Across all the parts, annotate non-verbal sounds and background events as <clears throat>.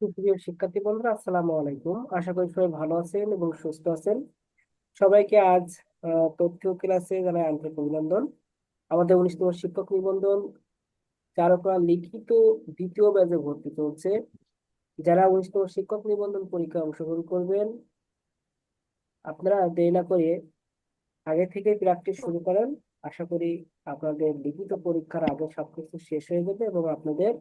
সুপ্রিয় শিক্ষার্থী বন্ধুরা, আসসালামু আলাইকুম। আশা করি সবাই ভালো আছেন এবং সুস্থ আছেন। সবাইকে আজ তথ্য ক্লাসে জানাই আন্তরিক অভিনন্দন। আমাদের উনিশতম শিক্ষক নিবন্ধন চারকরা লিখিত দ্বিতীয় ব্যাচে ভর্তি চলছে। যারা উনিশতম শিক্ষক নিবন্ধন পরীক্ষায় অংশগ্রহণ করবেন, আপনারা দেরি না করে আগে থেকে প্র্যাকটিস শুরু করেন। আশা করি আপনাদের লিখিত পরীক্ষার আগে সবকিছু শেষ হয়ে যাবে এবং আপনাদের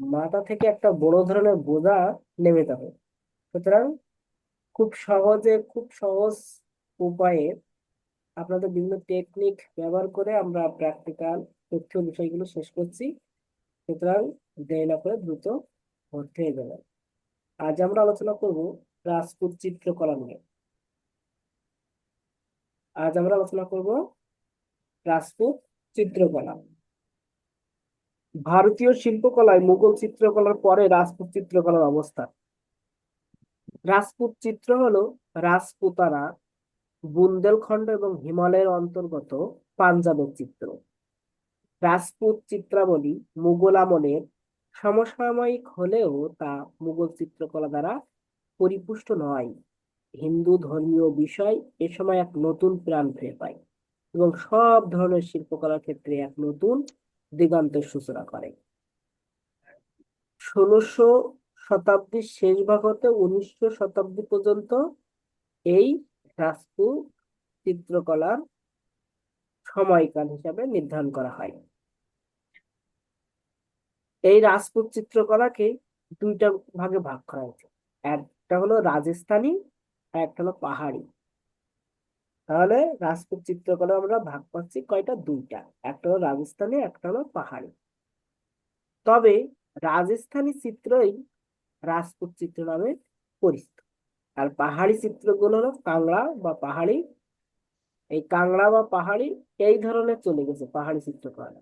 মাথা থেকে একটা বড় ধরনের বোঝা নেমে যাবে। সুতরাং খুব সহজে, খুব সহজ উপায়ে আপনাদের বিভিন্ন টেকনিক ব্যবহার করে আমরা প্র্যাকটিক্যাল তথ্য বিষয়গুলো শেষ করছি। সুতরাং দেরি না করে দ্রুত ভর্তি হয়ে যাবেন। আজ আমরা আলোচনা করব রাজপুত চিত্রকলা নিয়ে। আজ আমরা আলোচনা করব রাজপুত চিত্রকলা। ভারতীয় শিল্পকলায় মুঘল চিত্রকলার পরে রাজপুত চিত্রকলার অবস্থান রাজপুত চিত্র হলো রাজপুতারা বুন্দেলখণ্ড এবং হিমালয়ের অন্তর্গত পাঞ্জাবের চিত্র। রাজপুত চিত্রাবলী মুঘল আমলের সমসাময়িক হলেও তা মুঘল চিত্রকলা দ্বারা পরিপুষ্ট নয়। হিন্দু ধর্মীয় বিষয় এ সময় এক নতুন প্রাণ ফিরে পায় এবং সব ধরনের শিল্পকলার ক্ষেত্রে এক নতুন দিগন্তের সূচনা করে। ষোলোশো শতাব্দীর শেষ ভাগ হতে উনিশশো শতাব্দী পর্যন্ত এই রাজপুত চিত্রকলার সময়কাল হিসাবে নির্ধারণ করা হয়। এই রাজপুত চিত্রকলাকে দুইটা ভাগে ভাগ করা হয়েছে। একটা হলো রাজস্থানী আর একটা হলো পাহাড়ি। তাহলে রাজপুত চিত্রকলা আমরা ভাগ পাচ্ছি কয়টা? দুইটা। একটা হলো রাজস্থানী, একটা হলো পাহাড়ি। তবে রাজস্থানী চিত্রই রাজপুত চিত্র নামে পরিচিত। আর পাহাড়ি চিত্রগুলো হলো কাংড়া বা পাহাড়ি। এই কাংড়া বা পাহাড়ি এই ধরনের চলে গেছে পাহাড়ি চিত্রকলা।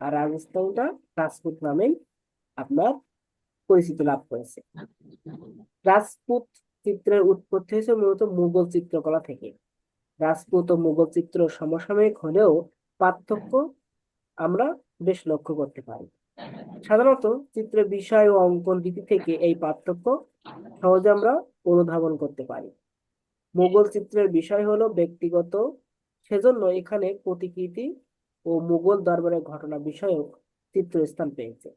আর রাজস্থানটা রাজপুত নামেই আপনার পরিচিতি লাভ করেছে। রাজপুত চিত্রের উৎপত্তি হয়েছে মূলত মুঘল চিত্রকলা থেকে। রাজপুত ও মুঘল চিত্র সমসাময়িক হলেও পার্থক্য আমরা বেশ লক্ষ্য করতে পারি। সাধারণত চিত্রের বিষয় ও অঙ্কন রীতি থেকে এই পার্থক্য সহজে আমরা অনুধাবন করতে পারি। মুঘল চিত্রের বিষয় হলো ব্যক্তিগত, সেজন্য এখানে প্রতিকৃতি ও মুঘল দরবারের ঘটনা বিষয়ক চিত্র স্থান পেয়েছে।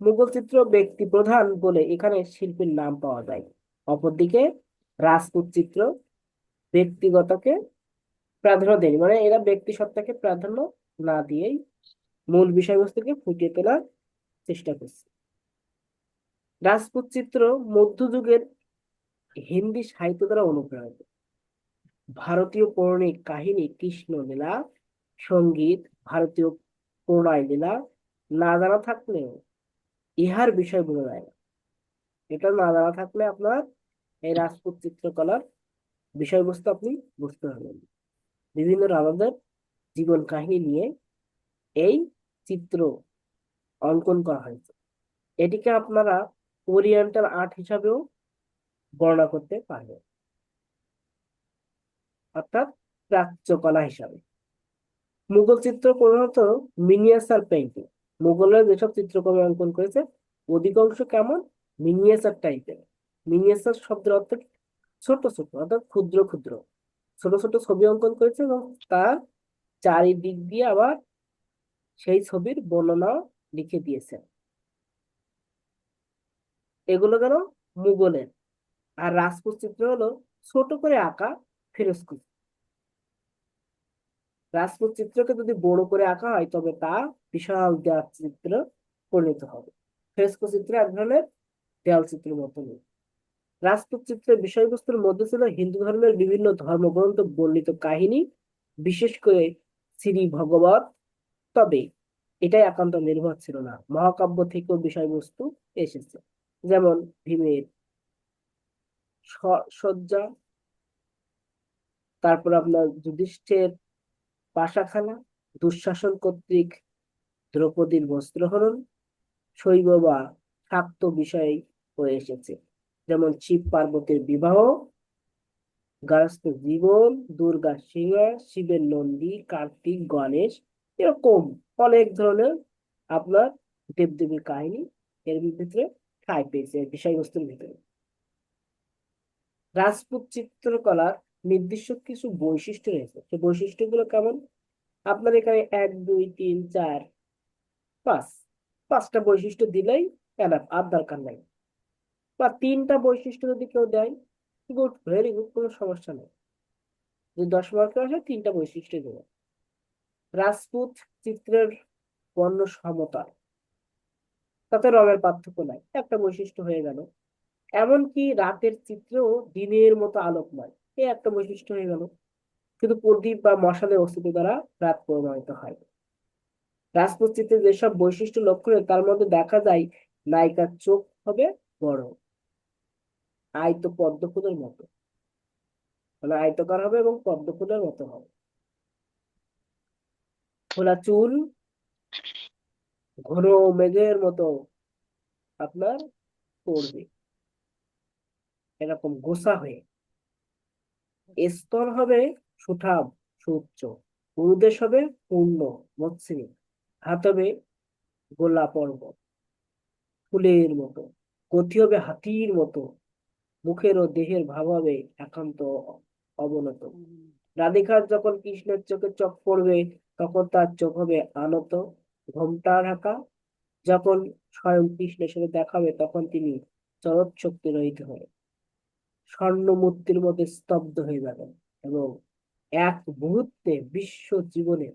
মুঘল চিত্র ব্যক্তি প্রধান বলে এখানে শিল্পীর নাম পাওয়া যায়। অপরদিকে রাজপুত চিত্র ব্যক্তিগতকে প্রাধান্য দেয়নি। মানে এরা ব্যক্তি সত্তাকে প্রাধান্য না দিয়েই মূল বিষয়বস্তুকে ফুটিয়ে তোলার চেষ্টা করছে। রাজপুত চিত্র মধ্যযুগের হিন্দি সাহিত্য দ্বারা অনুপ্রাণিত। ভারতীয় পৌরাণিক কাহিনী কৃষ্ণ লীলা, সংগীত, ভারতীয় প্রণয় লীলা না জানা থাকলেও ইহার বিষয় বোঝা যায় না। এটা না জানা থাকলে আপনার এই রাজপুত চিত্রকলার বিষয়বস্তু আপনি বুঝতে পারবেন। বিভিন্ন রাজাদের জীবন কাহিনী নিয়ে এই চিত্র অঙ্কন করা হয়েছে। এটিকে আপনারা ওরিয়েন্টাল আর্ট হিসাবেও বর্ণনা করতে পারবেন। অর্থাৎ প্রাচ্যকলা হিসাবে। মুঘল চিত্র প্রধানত মিনিয়েচার পেইন্টিং মুঘলরা যেসব চিত্রকর্ম অঙ্কন করেছে, অধিকাংশ কেমন? মিনিয়েচার টাইপের মিনিয়েচার শব্দের অর্থ কি? ছোট ছোট, অর্থাৎ ক্ষুদ্র ক্ষুদ্র। ছোট ছোট ছবি অঙ্কন করেছে এবং তার চারিদিক দিয়ে আবার সেই ছবির বর্ণনা লিখে দিয়েছে। এগুলো গেল মুঘলের আর রাজপুত চিত্র হলো ছোট করে আঁকা ফেরস্কো রাজপুত চিত্রকে যদি বড় করে আঁকা হয়, তবে তা বিশাল দেয়াল চিত্র পরিণত হবে। ফ্রেস্কো চিত্র এক ধরনের দেয়াল চিত্রের মতো নেই রাজপুত চিত্রের বিষয়বস্তুর মধ্যে ছিল হিন্দু ধর্মের বিভিন্ন ধর্মগ্রন্থ বর্ণিত কাহিনী, বিশেষ করে শ্রী ভগবত। তবে এটাই একান্ত নির্ভর ছিল না, মহাকাব্য থেকেও বিষয়বস্তু এসেছে। যেমন ভীমের সজ্জা তারপর আপনার যুধিষ্ঠের পাশাখানা, দুঃশাসন কর্তৃক দ্রৌপদীর বস্ত্রহরণ, শৈব বা শাক্ত বিষয় হয়ে এসেছে। যেমন শিব পার্বতীর বিবাহ গার্হস্থ জীবন, দুর্গা সিংহ, শিবের নন্দী, কার্তিক, গণেশ, এরকম অনেক ধরনের আপনার দেবদেবীর কাহিনী এর ভিতরে ঠাঁই পেয়েছে বিষয়বস্তুর ভিতরে। রাজপুত চিত্রকলার নির্দিষ্ট কিছু বৈশিষ্ট্য রয়েছে। সেই বৈশিষ্ট্যগুলো কেমন? আপনার এখানে এক, দুই, তিন, চার, পাঁচ। পাঁচটা বৈশিষ্ট্য দিলেই এনাফ আর দরকার নাই। বা তিনটা বৈশিষ্ট্য যদি কেউ দেয় গুড ভেরি গুড কোনো সমস্যা নেই। যদি দশ মার্কের আসে, তিনটা বৈশিষ্ট্য দেবে। রাজপুত চিত্রের বর্ণ সমতা তাতে রঙের পার্থক্য নাই, একটা বৈশিষ্ট্য হয়ে গেল। এমনকি রাতের চিত্রেও দিনের মতো আলোকময় এ একটা বৈশিষ্ট্য হয়ে গেল। কিন্তু প্রদীপ বা মশালের অস্তিত্ব দ্বারা রাত প্রমাণিত হয়। রাজপুত চিত্রে যেসব বৈশিষ্ট্য লক্ষ্য তার মধ্যে দেখা যায়, নায়িকার চোখ হবে বড়। আয়ত পদ্ম ফুলের মতো। মানে আয়তকার হবে এবং পদ্ম ফুলের মতো হবে। খোলা চুল, ঘন মেঘের মতো আপনার পড়বে। এরকম গোসা হয়ে। স্তর হবে সুঠাম সুউচ্চ উরুদেশ হবে পূর্ণ, মসৃণ। হাত হবে গোলা পর্ব ফুলের মতো। গতি হবে হাতির মতো। মুখের ও দেহের ভাব হবে একান্ত অবনত। রাধিকার যখন কৃষ্ণের চোখে চোখ পড়বে, তখন তার চোখ হবে আনত, ঘোমটা ঢাকা। যখন স্বয়ং কৃষ্ণের সাথে দেখাবে তখন তিনি চরৎ শক্তি রহিত হয়ে স্বর্ণ মূর্তির মধ্যে স্তব্ধ হয়ে যাবেন এবং এক মুহূর্তে বিশ্ব জীবনের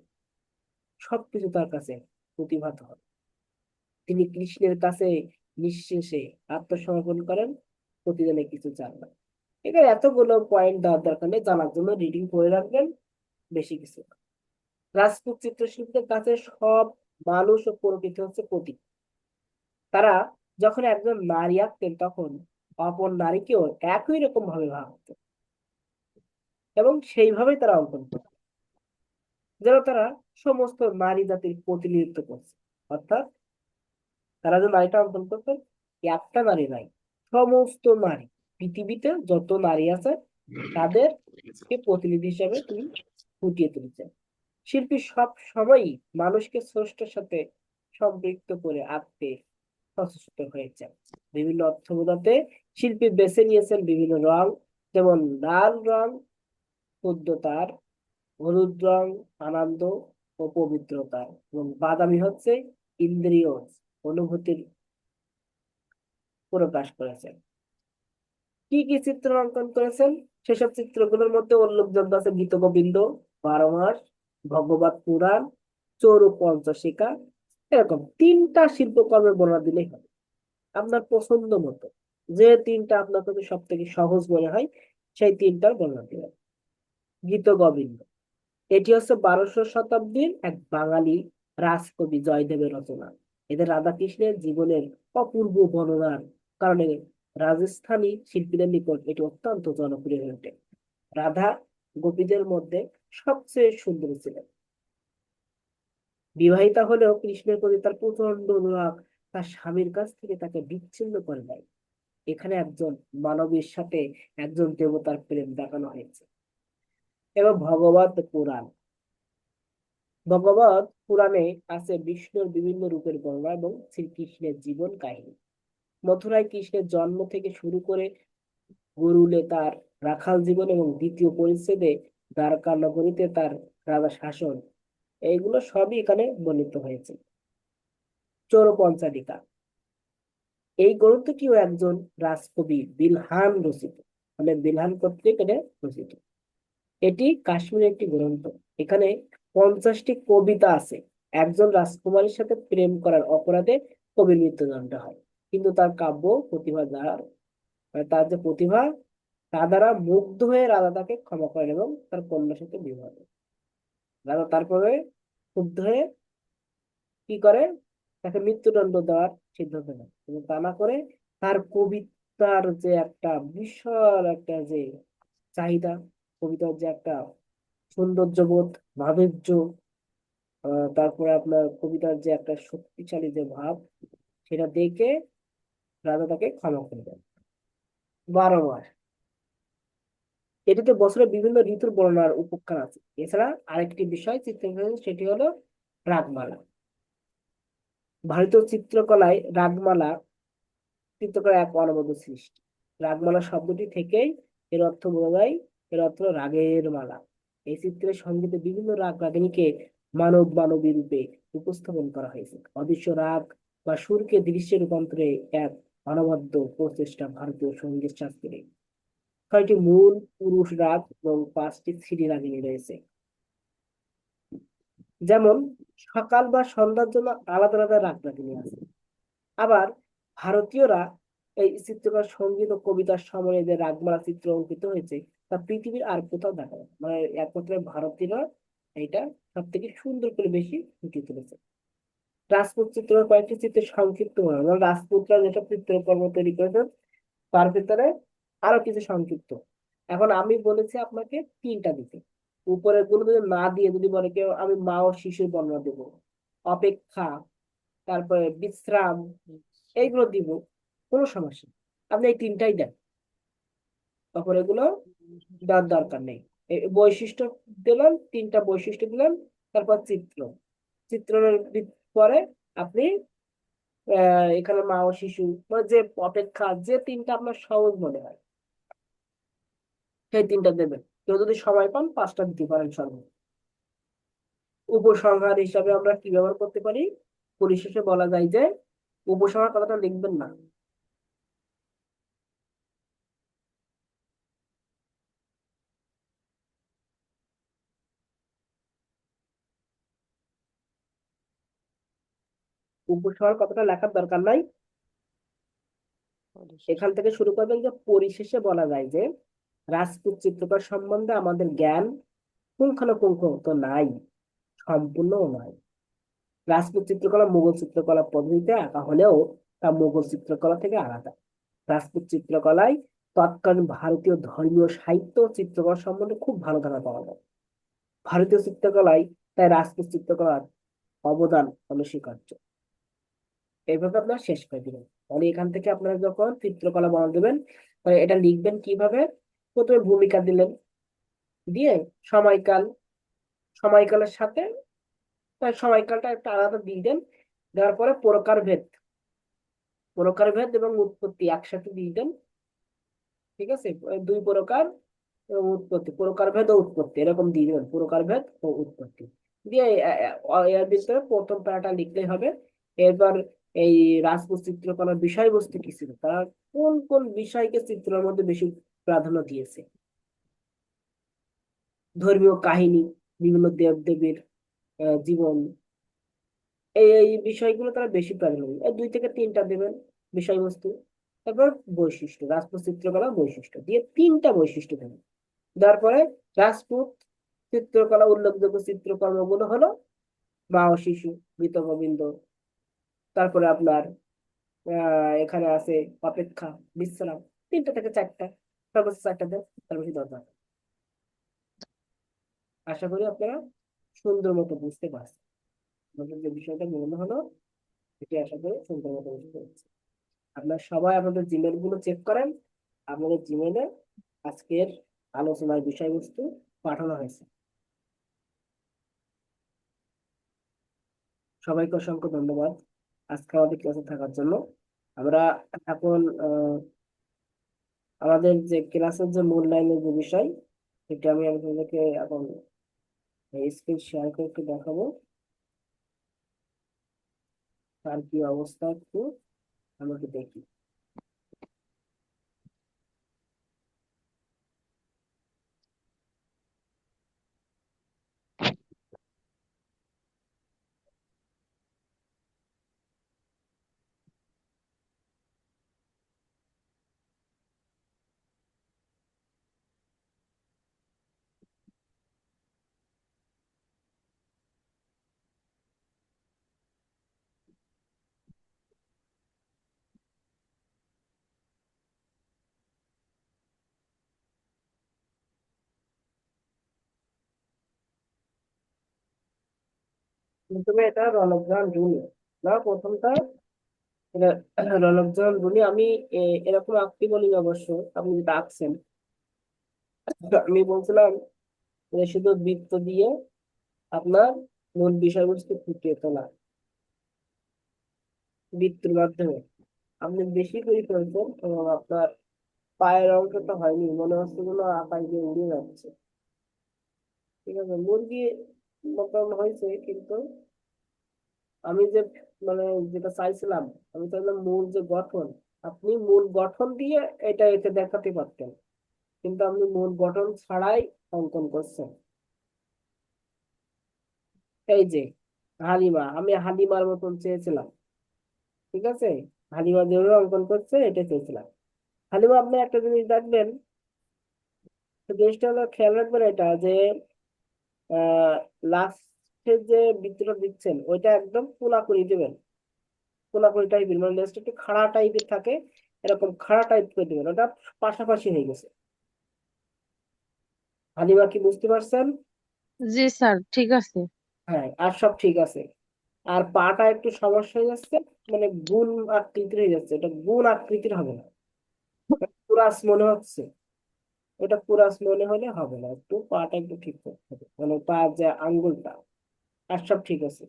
সবকিছু তার কাছে প্রতিভাত হবে। তিনি কৃষ্ণের কাছে নিঃশেষে আত্মসমর্পণ করেন। প্রতিদিনে কিছু চান না এখানে এতগুলো পয়েন্ট দেওয়ার দরকার নেই, জানার জন্য রিডিং করে রাখবেন, বেশি কিছু। রাজপুত চিত্রশিল্পীদের কাছে সব মানুষ ও প্রকৃতি হচ্ছে প্রতীক। তারা যখন একজন নারী আঁকতেন, তখন অপর নারীকেও একই রকম ভাবে ভাবতেন এবং সেইভাবেই তারা অঙ্কন করতেন যেন তারা সমস্ত নারী জাতির প্রতিনিধিত্ব করছে। অর্থাৎ তারা যে নারীটা অঙ্কন করতেন একটা নারী নাই। সমস্ত নারী, পৃথিবীতে যত নারী আছে, তাদেরকে প্রতিনিধি হিসাবে তিনি ফুটিয়ে তুলেছেন। শিল্পী সব সময়ই মানুষকে স্রষ্টার সাথে সম্পৃক্ত করে আঁকতে সচেষ্ট হয়েছেন। বিভিন্ন অর্থ বোঝাতে শিল্পী বেছে নিয়েছেন বিভিন্ন রং, যেমন লাল রং শুদ্ধতার হলুদ রং, আনন্দ ও পবিত্রতার, এবং বাদামি হচ্ছে ইন্দ্রিয় অনুভূতির প্রকাশ করেছেন। কি কি চিত্র অঙ্কন করেছেন? সেসব চিত্রগুলোর মধ্যে উল্লেখযোগ্য আছে গীত গোবিন্দ বারো মাস ভগবত পুরাণ চৌরু পঞ্চশিকা এরকম তিনটা শিল্পকর্মের বর্ণনা দিলেই হবে। আপনার পছন্দ মতো যে তিনটা আপনার কাছে সব থেকে সহজ মনে হয়, সেই তিনটার বর্ণনা দিবেন গীত গোবিন্দ এটি হচ্ছে বারোশো শতাব্দীর এক বাঙালি রাজকবি জয়দেবের রচনা। এদের রাধাকৃষ্ণের জীবনের অপূর্ব বর্ণনার কারণে রাজস্থানী শিল্পীদের নিকট এটি অত্যন্ত জনপ্রিয় হয়ে ওঠে। রাধা গোপীদের মধ্যে সবচেয়ে সুন্দর ছিলেন। বিবাহিতা হলেও কৃষ্ণের প্রতি তার প্রচণ্ড অনুরাগ তার স্বামীর কাছ থেকে তাকে বিচ্ছিন্ন করে দেয়। এখানে একজন মানবীর সাথে একজন দেবতার প্রেম দেখানো হয়েছে। এবং ভগবত পুরাণ। ভগবত পুরাণে আছে বিষ্ণুর বিভিন্ন রূপের বর্ণনা এবং শ্রীকৃষ্ণের জীবন কাহিনী। মথুরায় কৃষ্ণের জন্ম থেকে শুরু করে গরুলে তার রাখাল জীবন এবং দ্বিতীয় পরিচ্ছেদে দ্বারকা নগরীতে তার রাজা শাসন। এইগুলো সবই এখানে বর্ণিত হয়েছে। চৌরপঞ্চালিকা এই গ্রন্থটিও একজন রাজকবি বিলহান রচিত। মানে বিলহান কর্তৃক এটা রচিত। এটি কাশ্মীরের একটি গ্রন্থ। এখানে পঞ্চাশটি কবিতা আছে। একজন রাজকুমারীর সাথে প্রেম করার অপরাধে কবির মৃত্যুদণ্ড হয়। কিন্তু তার কাব্য প্রতিভা দ্বারা মানে তার যে প্রতিভা তা দ্বারা মুগ্ধ হয়ে রাজা তাকে ক্ষমা করেন এবং তার কন্যার সাথে বিবাহ রাজা তারপরে ক্ষুব্ধ হয়ে কি করে? তাকে মৃত্যুদণ্ড দেওয়ার সিদ্ধান্ত নেয় এবং তা না করে তার কবিতার যে একটা বিশাল একটা যে চাহিদা কবিতার যে একটা সৌন্দর্যবোধ আহ, তারপরে আপনার কবিতার যে একটা শক্তিশালী যে ভাব সেটা দেখে রাজা তাকে ক্ষমা করে দেন। বারো মাস। এটিতে বছরের বিভিন্ন ঋতুর বর্ণনার উপখ্যান আছে। এছাড়া আরেকটি বিষয় চিত্রকলা সেটি হলো রাগমালা। ভারতীয় চিত্রকলায় রাগমালা চিত্রকলা এক অনবদ্য সৃষ্টি। রাগমালা শব্দটি থেকেই এর অর্থ বোঝা যায়, এর অর্থ রাগের মালা। এই চিত্রের সঙ্গীতে বিভিন্ন রাগ রাগিনীকে মানব মানবী রূপে উপস্থাপন করা হয়েছে। অদৃশ্য রাগ বা সুরকে দৃশ্যে রূপান্তরে এক অনবদ্য প্রচেষ্টা ভারতীয় সংগীত শাস্ত্রে। ছয়টি মূল পুরুষ রাগ এবং পাঁচটি স্ত্রী রাগিনী রয়েছে। যেমন, সকাল বা সন্ধ্যার জন্য আলাদা আলাদা রাগ রাগিনী আছে। আবার, ভারতীয়রা এই চিত্রকর সংগীত ও কবিতার সময়ে যে রাগমালা চিত্র অঙ্কিত হয়েছে, তা পৃথিবীর আর কোথাও দেখা যায়। মানে একমাত্র ভারতীয়রা এটা সব থেকে সুন্দর করে বেশি ফুটিয়ে তুলেছে। রাজপুত চিত্র কয়েকটি চিত্রের সংক্ষিপ্ত বর্ণনা রাজপুতরা যেসব চিত্রকর্ম তৈরি করেছেন তার ভিতরে আরও কিছু সংক্ষিপ্ত। এখন আমি বলেছি আপনাকে তিনটা দিতে উপরেরগুলো যদি না দিয়ে যদি বলে কেউ আমি মা ও শিশুর বর্ণনা দেব, অপেক্ষা, তারপরে বিশ্রাম, এইগুলো দিব, কোনো সমস্যা। আপনি এই তিনটাই দেন। তারপর এগুলো দেওয়ার দরকার নেই। বৈশিষ্ট্য দিলেন, তিনটা বৈশিষ্ট্য দিলেন, তারপর চিত্র। চিত্রের ভিত- পরে আপনি এখানে মা ও শিশু মানে যে অপেক্ষা, যে তিনটা আপনার সহজ মনে হয়, সেই তিনটা দেবেন। কেউ যদি সময় পান, পাঁচটা দিতে পারেন সঙ্গে উপসংহার হিসাবে আমরা কি ব্যবহার করতে পারি? পরিশেষে বলা যায় যে, উপসংহার কথাটা লিখবেন না। উপসংহার কথাটা লেখার দরকার নাই। এখান থেকে শুরু করবেন যে পরিশেষে বলা যায় যে রাজপুত চিত্রকর সম্বন্ধে আমাদের জ্ঞান পুঙ্খানুপুঙ্খ তো নাই সম্পূর্ণও নয় রাজপুত চিত্রকলা মুঘল চিত্রকলা পদ্ধতিতে আঁকা হলেও তা মুঘল চিত্রকলা থেকে আলাদা। রাজপুত চিত্রকলায় তৎকালীন ভারতীয় ধর্মীয় সাহিত্য চিত্রকলা সম্বন্ধে খুব ভালো ধারণা পাওয়া যায়। ভারতীয় চিত্রকলায় তাই রাজপুত চিত্রকলার অবদান অনস্বীকার্য। এইভাবে আপনারা শেষ করে দিবেন। তাহলে এখান থেকে আপনারা যখন চিত্রকলা বর্ণনা দেবেন, তাহলে এটা লিখবেন কীভাবে? প্রথমে ভূমিকা দিলেন, দিয়ে সময়কাল, সময়কালের সাথে সময়কালটা একটা আলাদা দিয়ে দেন, দেওয়ার পরে প্রকারভেদ প্রকারভেদ এবং উৎপত্তি একসাথে দিয়ে দেন, ঠিক আছে? দুই প্রকার এবং উৎপত্তি, প্রকার ভেদ ও উৎপত্তি, এরকম দিয়ে দেবেন, প্রকার ভেদ ও উৎপত্তি। দিয়ে এর ভিতরে প্রথম প্যারাটা লিখলেই হবে, এরপর এই রাজপুত চিত্রকলার বিষয়বস্তু কি ছিল? তারা কোন কোন বিষয়কে চিত্রের মধ্যে বেশি প্রাধান্য দিয়েছে? ধর্মীয় কাহিনী, বিভিন্ন দেব দেবীর জীবন, এই এই বিষয়গুলো তারা বেশি প্রাধান্য দুই থেকে তিনটা দেবেন বিষয়বস্তু। তারপর বৈশিষ্ট্য, রাজপুত চিত্রকলা বৈশিষ্ট্য। দিয়ে তিনটা বৈশিষ্ট্য দেবেন। দেওয়ার পরে রাজপুত চিত্রকলা উল্লেখযোগ্য চিত্রকর্মগুলো হলো ও শিশু, মৃত গোবিন্দ তারপরে আপনার এখানে আছে অপেক্ষা, বিশ্রাম, তিনটা থেকে চারটা। সর্বোচ্চ চারটা দেন তার বেশি দরকার আশা করি আপনারা সুন্দর মতো বুঝতে পারছেন। আমাদের যে বিষয়টা মনে হলো এটি আশা করি সুন্দর মতো বুঝতে পেরেছি। আপনারা সবাই আপনাদের জিমেলগুলো চেক করেন। আপনাদের জিমেলে আজকের আলোচনার বিষয়বস্তু পাঠানো হয়েছে। সবাইকে অসংখ্য ধন্যবাদ। আজকে আমাদের ক্লাসে থাকার জন্য। আমরা এখন আমাদের যে ক্লাসের যে মূল্যায়নের যে বিষয়, সেটা আমি আপনাদেরকে এখন স্ক্রিন শেয়ার করে একটু দেখাবো। তার কি অবস্থা একটু আমাকে দেখি। প্রথমে এটা রণগ্রহণ রুনি না, প্রথমটা <clears throat> রণগ্রহণ রুনি আমি এরকম আঁকতে বলিনি অবশ্য, আপনি যেটা আঁকছেন। <laughs> আমি বলছিলাম শুধু বৃত্ত দিয়ে আপনার মূল বিষয়বস্তু ফুটিয়ে তোলা। বৃত্তের মাধ্যমে। আপনি বেশি করে ফেলছেন এবং আপনার পায়ের অংশটা হয়নি, মনে হচ্ছে যেন আকাশ দিয়ে উড়ে যাচ্ছে। ঠিক আছে, মুরগি মতন হয়েছে, কিন্তু আমি যে মানে যেটা চাইছিলাম, আমি চাইলাম মূল যে গঠন, আপনি মূল গঠন দিয়ে এটা এতে দেখাতে পারতেন। কিন্তু আপনি মূল গঠন ছাড়াই অঙ্কন করছেন। এই যে, হালিমা, আমি হালিমার মতন চেয়েছিলাম। ঠিক আছে? হালিমা যেভাবে অঙ্কন করছে এটা চেয়েছিলাম। হালিমা, আপনি একটা জিনিস দেখবেন, জিনিসটা হলো খেয়াল রাখবেন এটা যে লাস্টে যে বৃত্তটা দিচ্ছেন ওইটা একদম কোনা করে দিবেন। কোনা করে টাইপের মানে লেজটা একটু খাড়া টাইপের থাকে এরকম খাড়া টাইপ করে দিবেন ওটা পাশাপাশি হয়ে গেছে। হালিমা কি বুঝতে পারছেন? জি স্যার ঠিক আছে। হ্যাঁ আর সব ঠিক আছে। আর পাটা একটু সমস্যা হয়ে যাচ্ছে মানে গুণ আকৃতির হয়ে যাচ্ছে এটা গুণ আকৃতির হবে না। পুরাস মনে হচ্ছে এটা পুরাস মনে হলে হবে না একটু পাটা একটু ঠিক করতে হবে মানে পা যে আঙ্গুলটা। আর সব ঠিক আছে।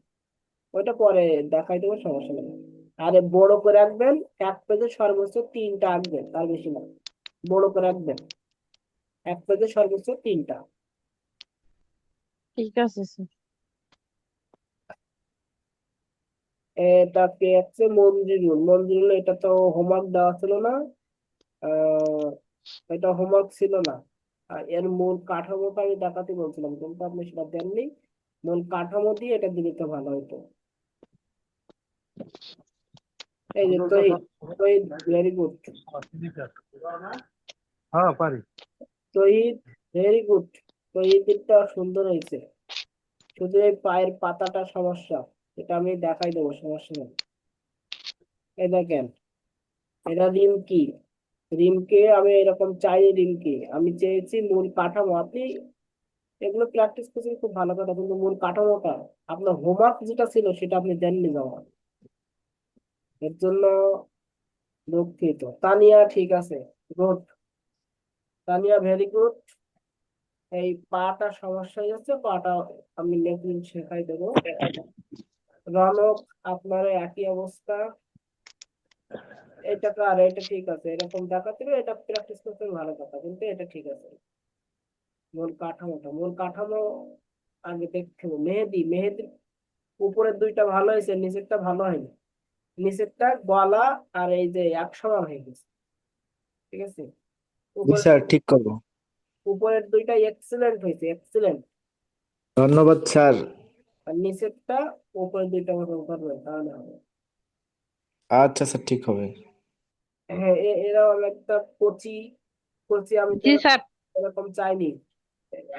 ওইটা পরে দেখাই দেবো সমস্যা নেই। আরে বড় করে রাখবেন এক পেজে সর্বোচ্চ তিনটা আঁকবেন তার বেশি না। বড় করে রাখবেন এক পেজে সর্বোচ্চ তিনটা। ঠিক আছে স্যার এটা কে হচ্ছে মঞ্জুরুল। মঞ্জুরুল এটা তো হোমওয়ার্ক দেওয়া ছিল না। আহ এটা হোমওয়ার্ক ছিল না। আর এর মূল কাঠামোটা আমি দেখাতে বলছিলাম কিন্তু আপনি সেটা দেননি। মূল কাঠামো দিয়ে এটা দিলে তো ভালো হতো। এই যে তৈরি তৈরি ভেরি গুড হ্যাঁ পারি। তহিদ ভেরি গুড তহিদটা সুন্দর হয়েছে। শুধু এই পায়ের পাতাটা সমস্যা এটা আমি দেখাই দেবো সমস্যা নেই। এই দেখেন এটা রিমকি রিমকে আমি এরকম চাই রিমকি। আমি চেয়েছি মূল কাঠামো আপনি এগুলো প্র্যাকটিস করছেন খুব ভালো কথা, কিন্তু মূল কাঠামোটা, আপনার হোমওয়ার্ক যেটা ছিল সেটা আপনি দেননি জমা এর জন্য দুঃখিত। তানিয়া, ঠিক আছে গুড তানিয়া ভেরি গুড এই পাটা সমস্যা হয়ে যাচ্ছে, পাটা আমি লেখুন শেখাই দেবো। রনক, আপনার একই অবস্থা। এটা তো আর, এটা ঠিক আছে, এরকম দেখাতে এটা প্র্যাকটিস করতে ভালো কথা, কিন্তু এটা ঠিক আছে। মূল কাঠামোটা মূল কাঠামো আগে দেখতে হবে। মেহেদি মেহেদির উপরের দুইটা ভালো হয়েছে নিচেরটা ভালো হয়নি। নিচেরটা গলা আর এই যে এক সমান হয়ে গেছে। ঠিক আছে? উপরের স্যার ঠিক করব। উপরের দুইটা এক্সিলেন্ট হয়েছে এক্সিলেন্ট ধন্যবাদ স্যার। আর নিচেরটা উপরের দুইটা মতন করবেন তাহলে হবে। আচ্ছা স্যার ঠিক হবে। হ্যাঁ এ- এরকম একটা কচি কচি আমি জি স্যার। এরকম চাইনি।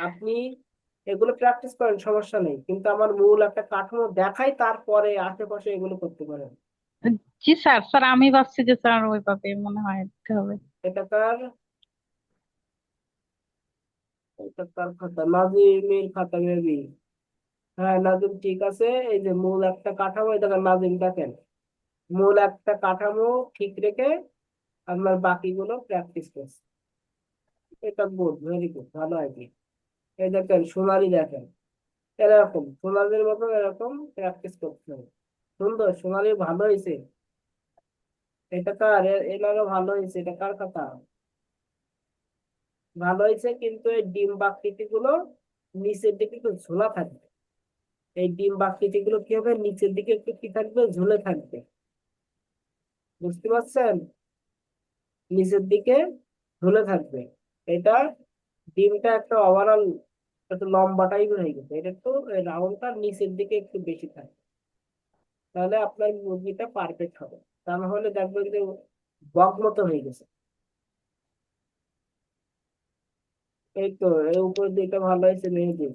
আপনি এগুলো প্র্যাকটিস করেন সমস্যা নেই। কিন্তু আমার মূল একটা কাঠামো দেখাই তারপরে আশেপাশে এগুলো করতে পারেন। জি স্যার স্যার আমি ভাবছি যে স্যার ওইভাবে মনে হয় দিতে হবে। এটা তার এটা তার খাতা নাজিমের খাতা মেবি। হ্যাঁ নাজিম ঠিক আছে। এই যে মূল একটা কাঠামো দেখেন নাজিম দেখেন। মূল একটা কাঠামো ঠিক রেখে আপনার বাকিগুলো প্র্যাকটিস করছে। এটা গুড ভেরি গুড ভালো আইডিয়া এই দেখেন, সোনালি দেখেন। এরকম, সোনালির মতো এরকম প্র্যাকটিস করতে হবে। সুন্দর, সোনালি ভালো হয়েছে। এটা কার? এনারও ভালো হয়েছে। এটা কার কথা? ভালো হয়েছে কিন্তু এই ডিম বাকৃতি গুলো নিচের দিকে একটু ঝোলা থাকবে। এই ডিম বাকৃতি গুলো কি হবে? নিচের দিকে একটু কি থাকবে? ঝুলে থাকবে। বুঝতে পারছেন? নিচের দিকে ঝুলে থাকবে। এটা ডিমটা একটা ওভারঅল একটু লম্বা টাইপের হয়ে গেছে। এটা একটু রাউন্ডটা নিচের দিকে একটু বেশি থাকে। তাহলে আপনার মুরগিটা পারফেক্ট হবে। তা না হলে দেখবেন যে বক মতো হয়ে গেছে। এই তো এর উপর দিকটা ভালো হয়েছে মেহেদি।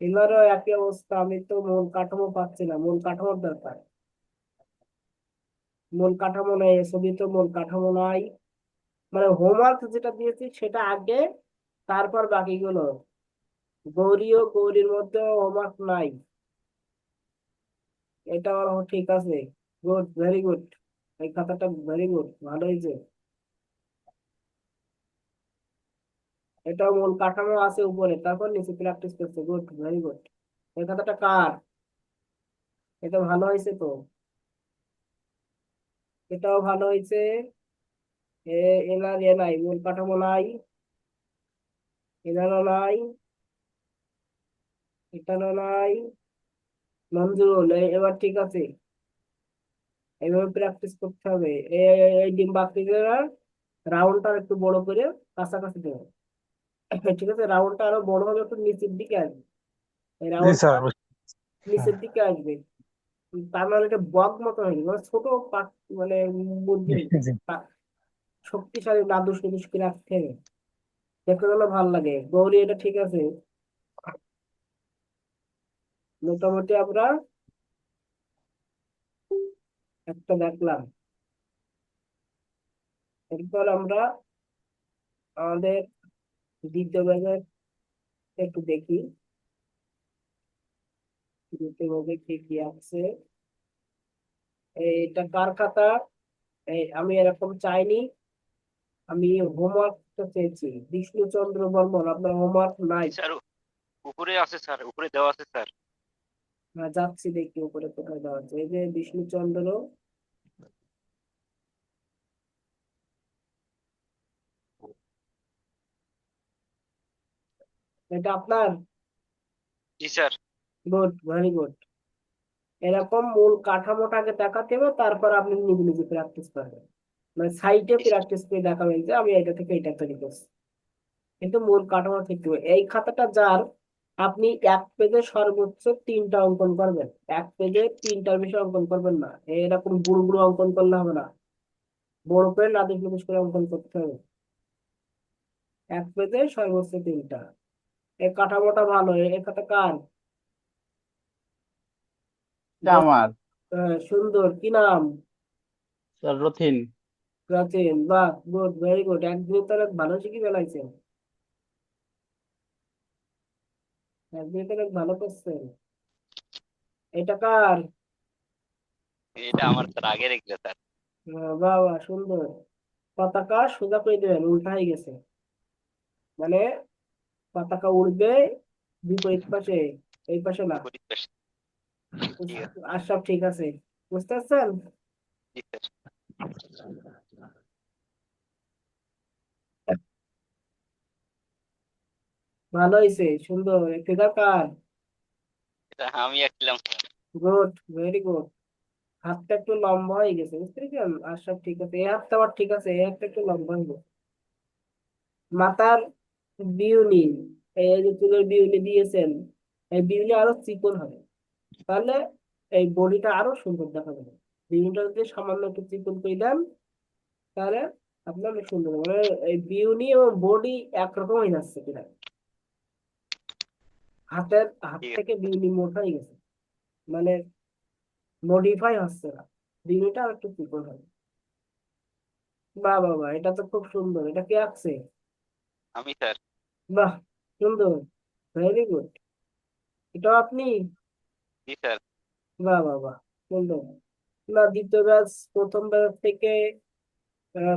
এনারও একই অবস্থা, আমি তো মূল কাঠামো পাচ্ছি না। মূল কাঠামোর দরকার মূল কাঠামো নেই, ছবি তো মূল কাঠামো নাই। মানে হোমওয়ার্ক যেটা দিয়েছি সেটা আগে, তারপর বাকিগুলো। গৌরী ও গৌরীর মধ্যে হোমওয়ার্ক নাই। এটা আমার ঠিক আছে। গুড ভেরি গুড এই খাতাটা ভেরি গুড ভালো হয়েছে। এটা মূল কাঠামো আছে উপরে, তারপর নিচে প্র্যাকটিস করছে। গুড ভেরি গুড এই খাতাটা কার? এটা ভালো হয়েছে তো? এটাও ভালো হয়েছে। এনার এ নাই মূল কাঠামো নাই এনারও নাই এটারও নাই মঞ্জুরুল এবার ঠিক আছে এইভাবে প্র্যাকটিস করতে হবে। এই ডিম রাউন্ডটা একটু বড় করে কাছাকাছি দেবে। ঠিক আছে রাউন্ডটা আরও বড় হবে একটু নিচের দিকে আসবে। স্যার নিচের দিকে আসবে। তার মানে এটা বক মতো হয়ে মানে ছোট মানে পা- শক্তিশালী নাদুস নুদুস করে রাখতে হবে দেখতে গেলে ভালো লাগে। গৌরী, এটা ঠিক আছে। মোটামুটি আমরা একটা দেখলাম। এরপর আমরা আমাদের দ্বিতীয় ব্যাগের একটু দেখি। দ্বিতীয় ব্যাগে কি কি আছে? এটা কার খাতা? এই আমি এরকম চাইনি। আমি হোমওয়ার্কটা চেয়েছি বিষ্ণুচন্দ্র বর্মন আপনার হোমওয়ার্ক নাই। স্যার উপরে আছে স্যার উপরে দেওয়া আছে স্যার। না যাচ্ছি দেখি উপরে কোথায় দেওয়া আছে। এই যে বিষ্ণুচন্দ্র। এটা আপনার? জি স্যার। Good very good. এরকম মূল কাঠামোটাকে দেখাতে হবে তারপর আপনি নিজে নিজে প্র্যাকটিস করবেন। মানে সাইটে প্র্যাকটিস করে দেখাবেন যে আমি এটা থেকে এটা তৈরি করছি। কিন্তু মূল কাঠামো ঠিক এই খাতাটা যার আপনি এক পেজে সর্বোচ্চ তিনটা অঙ্কন করবেন। এক পেজে তিনটার বেশি অঙ্কন করবেন না। এরকম বুড়ো বুড়ো অঙ্কন করলে হবে না। বড় করে নাদুস নুদুস করে অঙ্কন করতে হবে। এক পেজে সর্বোচ্চ তিনটা। এই কাঠামোটা ভালো এই খাতা কার? আমার। সুন্দর। কি নাম? রথিন। প্রাচীন বাহ গুড ভেরি গুড একদিনে তো অনেক ভালো শিখে ফেলাইছেন একদিনে তো অনেক ভালো করছেন এটা কার? এটা আমার স্যার আগে রেখে স্যার। বাহ সুন্দর। পতাকা সোজা করে দেবেন উল্টা হয়ে গেছে। মানে পতাকা উড়বে বিপরীত পাশে এই পাশে না। আর সব ঠিক আছে। বুঝতে পারছেন জি স্যার ভালো হয়েছে সুন্দর ফিগার কার? আমি গুড ভেরি গুড হাতটা একটু লম্বা হয়ে গেছে বুঝতে পেরেছেন? আর সব ঠিক আছে। এই হাতটা আবার ঠিক আছে এই হাতটা একটু লম্বা হয়ে গেছে। মাথার বিউনি এই যে চুলের বিউনি দিয়েছেন এই বিউনি আরও চিকন হবে। তাহলে এই বডিটা আরও সুন্দর দেখা যাবে। বিউনিটা যদি সামান্য একটু চিকন করে দেন তাহলে আপনার সুন্দর মানে এই বিউনি এবং বডি একরকম হয়ে যাচ্ছে কিনা? হাতের হাত থেকে বিউনি মোটা হয়ে গেছে। মানে মডিফাই হচ্ছে না। বিউনিটা একটু চিকন হবে। বাহ বাহ বাহ এটা তো খুব সুন্দর। এটা কে আঁকছে? আমি স্যার। বাহ সুন্দর। ভেরি গুড এটা আপনি? জি স্যার। বাহ বাহ বাহ সুন্দর। না দ্বিতীয় ব্যাচ প্রথম ব্যাচ থেকে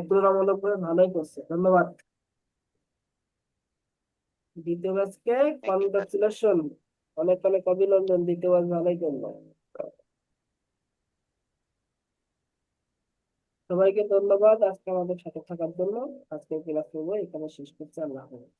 তুলনামূলকভাবে ভালোই করছে। ধন্যবাদ। দ্বিতীয় ব্যাচকে কনগ্রাচুলেশন। অনেক অনেক অভিনন্দন দ্বিতীয় ব্যাচ ভালোই করল। সবাইকে ধন্যবাদ আজকে আমাদের সাথে থাকার জন্য। আজকে ক্লাস করব এখানে শেষ করছি, আল্লাহ